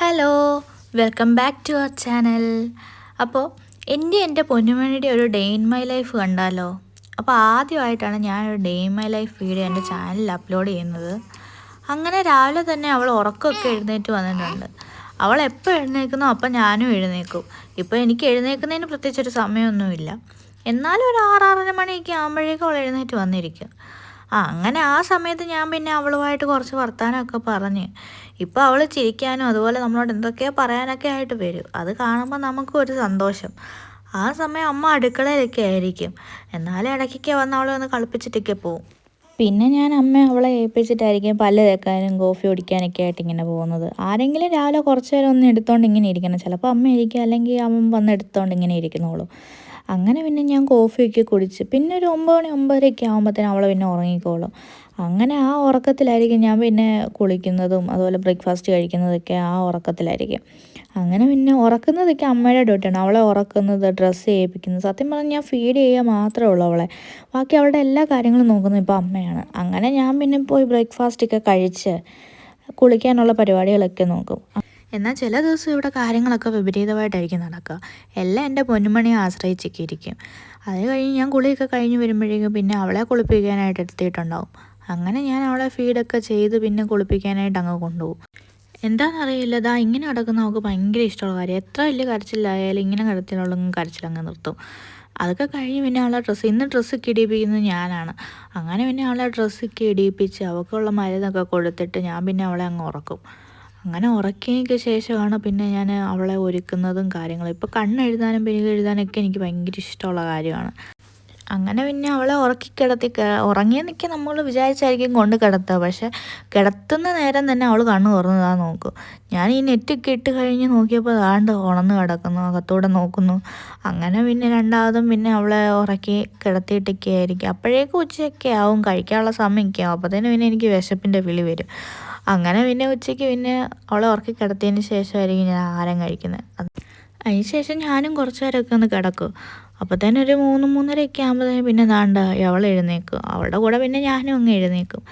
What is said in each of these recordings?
Hello welcome back to our channel. അപ്പോൾ എന്റെ എന്റെ പൊന്നുമണിയുടെ ഒരു ഡേ ഇൻ മൈ ലൈഫ് കണ്ടാലോ? അപ്പോൾ ആദ്യമായിട്ടാണ് ഞാൻ ഒരു day in my life video എന്റെ ചാനലിൽ അപ്ലോഡ് ചെയ്യുന്നത്. അങ്ങനെ രാവിലെ തന്നെ അവൾ ഉറക്കമൊക്കെ എഴുന്നേറ്റ് വന്നിട്ടുണ്ട്. അവൾ എപ്പോൾ എഴുന്നേക്കുന്നോ അപ്പം ഞാനും എഴുന്നേക്കും ഇപ്പോൾ എനിക്ക് എഴുന്നേക്കുന്നതിന് പ്രത്യേകിച്ചൊരു സമയമൊന്നുമില്ല. എന്നാലും ഒരു ആറാറര മണിയൊക്കെ ആകുമ്പോഴേക്കും അവൾ എഴുന്നേറ്റ് വന്നിരിക്കും. ആ അങ്ങനെ ആ സമയത്ത് ഞാൻ പിന്നെ അവളുമായിട്ട് കുറച്ച് വർത്തമാനമൊക്കെ പറഞ്ഞ്. ഇപ്പോൾ അവൾ ചിരിക്കാനും അതുപോലെ നമ്മളോട് എന്തൊക്കെയോ പറയാനൊക്കെ ആയിട്ട് വരും. അത് കാണുമ്പോൾ നമുക്കും ഒരു സന്തോഷം. ആ സമയം അമ്മ അടുക്കളയിലൊക്കെ ആയിരിക്കും. എന്നാലും ഇടയ്ക്കൊക്കെ വന്ന് അവളെ ഒന്ന് കളിപ്പിച്ചിട്ടൊക്കെ പോവും. പിന്നെ ഞാൻ അമ്മ അവളെ ഏൽപ്പിച്ചിട്ടായിരിക്കും പല്ല് തേക്കാനും കോഫി കുടിക്കാനൊക്കെ ആയിട്ട് ഇങ്ങനെ പോകുന്നത്. ആരെങ്കിലും രാവിലെ കുറച്ച് നേരം ഒന്ന് എടുത്തോണ്ട് ഇങ്ങനെ ഇരിക്കണം. ചിലപ്പോൾ അമ്മ ഇരിക്കുക അല്ലെങ്കിൽ അമ്മ വന്ന് എടുത്തോണ്ട് ഇങ്ങനെ ഇരിക്കുന്നോളൂ. അങ്ങനെ പിന്നെ ഞാൻ കോഫിയൊക്കെ കുടിച്ച്. പിന്നെ ഒരു ഒമ്പത് മണി ഒമ്പതരയൊക്കെ ആകുമ്പോഴത്തേനും അവൾ പിന്നെ ഉറങ്ങിക്കോളും. അങ്ങനെ ആ ഉറക്കത്തിലായിരിക്കും ഞാൻ പിന്നെ കുളിക്കുന്നതും അതുപോലെ ബ്രേക്ക്ഫാസ്റ്റ് കഴിക്കുന്നതൊക്കെ ആ ഉറക്കത്തിലായിരിക്കും. അങ്ങനെ പിന്നെ ഉറക്കുന്നതൊക്കെ അമ്മയുടെ ഡ്യൂട്ടിയാണ് അവളെ ഉറക്കുന്നത് ഡ്രസ്സ് ചെയ്യിപ്പിക്കുന്നത്. സത്യം പറഞ്ഞാൽ ഞാൻ ഫീഡ് ചെയ്യുക മാത്രമേ ഉള്ളൂ അവളെ. ബാക്കി അവളുടെ എല്ലാ കാര്യങ്ങളും നോക്കുന്നത് ഇപ്പോൾ അമ്മയാണ്. അങ്ങനെ ഞാൻ പിന്നെ പോയി ബ്രേക്ക്ഫാസ്റ്റൊക്കെ കഴിച്ച് കുളിക്കാനുള്ള പരിപാടികളൊക്കെ നോക്കും. എന്നാൽ ചില ദിവസം ഇവിടെ കാര്യങ്ങളൊക്കെ വിപരീതമായിട്ടായിരിക്കും നടക്കുക. എല്ലാം എന്റെ പൊന്നുമണിയെ ഇരിക്കും അത് കഴിഞ്ഞ് ഞാൻ കുളിയൊക്കെ കഴിഞ്ഞ് വരുമ്പോഴേക്കും പിന്നെ അവളെ കുളിപ്പിക്കാനായിട്ട് എടുത്തിട്ടുണ്ടാവും അങ്ങനെ ഞാൻ അവളെ ഫീഡൊക്കെ ചെയ്ത് പിന്നെ കുളിപ്പിക്കാനായിട്ട് അങ്ങ് കൊണ്ടുപോകും. എന്താണെന്നറിയില്ല. ഇതാ ഇങ്ങനെ കിടക്കുന്ന അവൾക്ക് ഭയങ്കര ഇഷ്ടമുള്ള കാര്യം എത്ര വലിയ കരച്ചിലായാലും ഇങ്ങനെ കരച്ചിലുള്ള കരച്ചിലങ്ങ് നിർത്തും. അതൊക്കെ കഴിഞ്ഞ് പിന്നെ അവളെ ഡ്രസ്സ് ഇന്ന് ഡ്രസ്സ് കിടിപ്പിക്കുന്നത് ഞാനാണ്. അങ്ങനെ പിന്നെ അവളെ ഡ്രസ്സ് കിടിപ്പിച്ച് അവൾക്കുള്ള മരുന്നൊക്കെ കൊടുത്തിട്ട് ഞാൻ പിന്നെ അവളെ അങ്ങ് ഉറക്കും. അങ്ങനെ ഉറക്കിയതിന് ശേഷമാണ് പിന്നെ ഞാൻ അവളെ ഒരുക്കുന്നതും കാര്യങ്ങളും. ഇപ്പോൾ കണ്ണെഴുതാനും പെരുകെഴുതാനൊക്കെ എനിക്ക് ഭയങ്കര ഇഷ്ടമുള്ള കാര്യമാണ്. അങ്ങനെ പിന്നെ അവളെ ഉറക്കി കിടത്തി ഉറങ്ങിയ നിൽക്കി നമ്മൾ വിചാരിച്ചായിരിക്കും കൊണ്ട് കിടത്തുക പക്ഷെ കിടത്തുന്ന നേരം തന്നെ അവൾ കണ്ണ് തുറന്നതാ നോക്കും. ഞാൻ ഈ നെറ്റൊക്കെ ഇട്ട് കഴിഞ്ഞ് നോക്കിയപ്പോൾ അതാണ്ട് ഉണന്ന് കിടക്കുന്നു അകത്തൂടെ നോക്കുന്നു. അങ്ങനെ പിന്നെ രണ്ടാമതും പിന്നെ അവളെ ഉറക്കി കിടത്തിയിട്ടൊക്കെ ആയിരിക്കും അപ്പോഴേക്കും ഉച്ചയൊക്കെ ആവും കഴിക്കാനുള്ള സമയമൊക്കെ ആവും. അപ്പോഴത്തേനും പിന്നെ എനിക്ക് വിശപ്പിന്റെ വിളി വരും. അങ്ങനെ പിന്നെ ഉച്ചയ്ക്ക് പിന്നെ അവളെ ഉറക്കി കിടത്തിയതിന് ശേഷമായിരിക്കും ഞാൻ ആഹാരം കഴിക്കുന്നത്. അതിന് ശേഷം ഞാനും കുറച്ച് നേരമൊക്കെ ഒന്ന് കിടക്കും. അപ്പോൾ തന്നെ ഒരു മൂന്ന് മൂന്നരയൊക്കെ ആകുമ്പോഴത്തേനും പിന്നെ ദാണ്ട അവൾ എഴുന്നേക്കും. അവളുടെ കൂടെ പിന്നെ ഞാനും അങ്ങ് എഴുന്നേക്കും.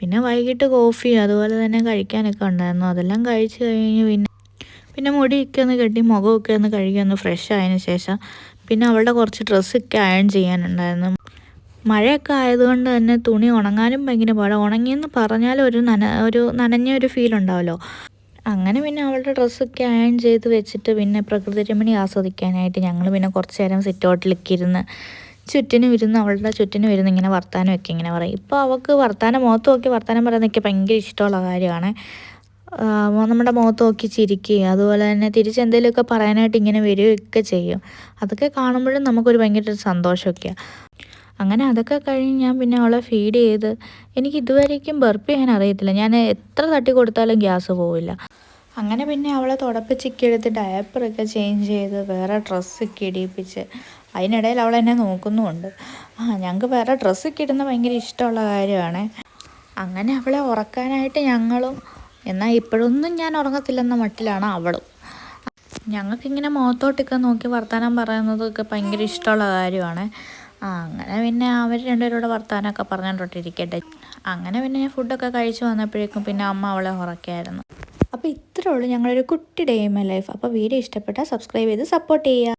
പിന്നെ വൈകിട്ട് കോഫി അതുപോലെ തന്നെ കഴിക്കാനൊക്കെ ഉണ്ടായിരുന്നു. അതെല്ലാം കഴിച്ച് കഴിഞ്ഞ് പിന്നെ പിന്നെ മുടിയൊക്കെ ഒന്ന് കെട്ടി മുഖമൊക്കെ ഒന്ന് കഴുകി ഒന്ന് ഫ്രഷ് ആയതിനു ശേഷം പിന്നെ അവളുടെ കുറച്ച് ഡ്രസ്സൊക്കെ അയൺ ചെയ്യാനുണ്ടായിരുന്നു. മഴയൊക്കെ ആയതുകൊണ്ട് തന്നെ തുണി ഉണങ്ങാനും ഭയങ്കര പാടാണ് ഉണങ്ങിയെന്ന് പറഞ്ഞാൽ ഒരു നന ഒരു നനഞ്ഞ ഒരു ഫീൽ ഉണ്ടാവല്ലോ. അങ്ങനെ പിന്നെ അവളുടെ ഡ്രസ്സൊക്കെ അയൺ ചെയ്ത് വെച്ചിട്ട് പിന്നെ പ്രകൃതി രമണി ആസ്വദിക്കാനായിട്ട് ഞങ്ങൾ പിന്നെ കുറച്ച് നേരം സിറ്റൗട്ടിലൊക്കെ ഇരുന്ന് ചുറ്റിനും ഇരുന്ന് അവളുടെ ചുറ്റിനും ഇരുന്ന് ഇങ്ങനെ വർത്താനമൊക്കെ ഇങ്ങനെ പറയും. ഇപ്പോൾ അവൾക്ക് വർത്താനം മുഖത്ത് നോക്കി വർത്താനം പറയുന്നതൊക്കെ ഭയങ്കര ഇഷ്ടമുള്ള കാര്യമാണ്. നമ്മുടെ മുഖത്ത് നോക്കി ചിരിക്കുകയും അതുപോലെ തന്നെ തിരിച്ച് എന്തെങ്കിലുമൊക്കെ പറയാനായിട്ട് ഇങ്ങനെ വരികയൊക്കെ ചെയ്യും. അതൊക്കെ കാണുമ്പോഴും നമുക്കൊരു ഭയങ്കര സന്തോഷമൊക്കെയാണ് അങ്ങനെ അതൊക്കെ കഴിഞ്ഞ് ഞാൻ പിന്നെ അവളെ ഫീഡ് ചെയ്ത് എനിക്ക് ഇതുവരേക്കും ബർപ്പ് ചെയ്യാൻ അറിയത്തില്ല. ഞാൻ എത്ര തട്ടി കൊടുത്താലും ഗ്യാസ് പോവില്ല. അങ്ങനെ പിന്നെ അവളെ തുടപ്പിച്ചൊക്കെ എടുത്ത് ഡയപ്പറൊക്കെ ചേഞ്ച് ചെയ്ത് വേറെ ഡ്രസ്സൊക്കെ ഇടിയിപ്പിച്ച് അതിനിടയിൽ അവൾ എന്നെ നോക്കുന്നുമുണ്ട്. ആ ഞങ്ങൾക്ക് വേറെ ഡ്രസ്സൊക്കെ ഇടുന്ന ഭയങ്കര ഇഷ്ടമുള്ള കാര്യമാണ്. അങ്ങനെ അവളെ ഉറക്കാനായിട്ട് ഞങ്ങളും എന്നാൽ ഇപ്പോഴൊന്നും ഞാൻ ഉറങ്ങത്തില്ലെന്ന മട്ടിലാണ് അവളും. ഞങ്ങൾക്കിങ്ങനെ മുഖത്തോട്ടൊക്കെ നോക്കി വർത്തമാനം പറയുന്നതൊക്കെ ഭയങ്കര ഇഷ്ടമുള്ള കാര്യമാണ്. അങ്ങനെ പിന്നെ അവർ രണ്ടുപേരോട് വർത്തമാനമൊക്കെ പറഞ്ഞുകൊണ്ടിരിക്കട്ടെ അങ്ങനെ പിന്നെ ഞാൻ ഫുഡൊക്കെ കഴിച്ചു വന്നപ്പോഴേക്കും പിന്നെ അമ്മ അവളെ ഉറക്കായിരുന്നു അപ്പോൾ ഇത്രേ ഉള്ളൂ ഞങ്ങളൊരു കുട്ടി ഡേ മൈ ലൈഫ് അപ്പോൾ വീഡിയോ ഇഷ്ടപ്പെട്ടാൽ സബ്സ്ക്രൈബ് ചെയ്ത് സപ്പോർട്ട് ചെയ്യുക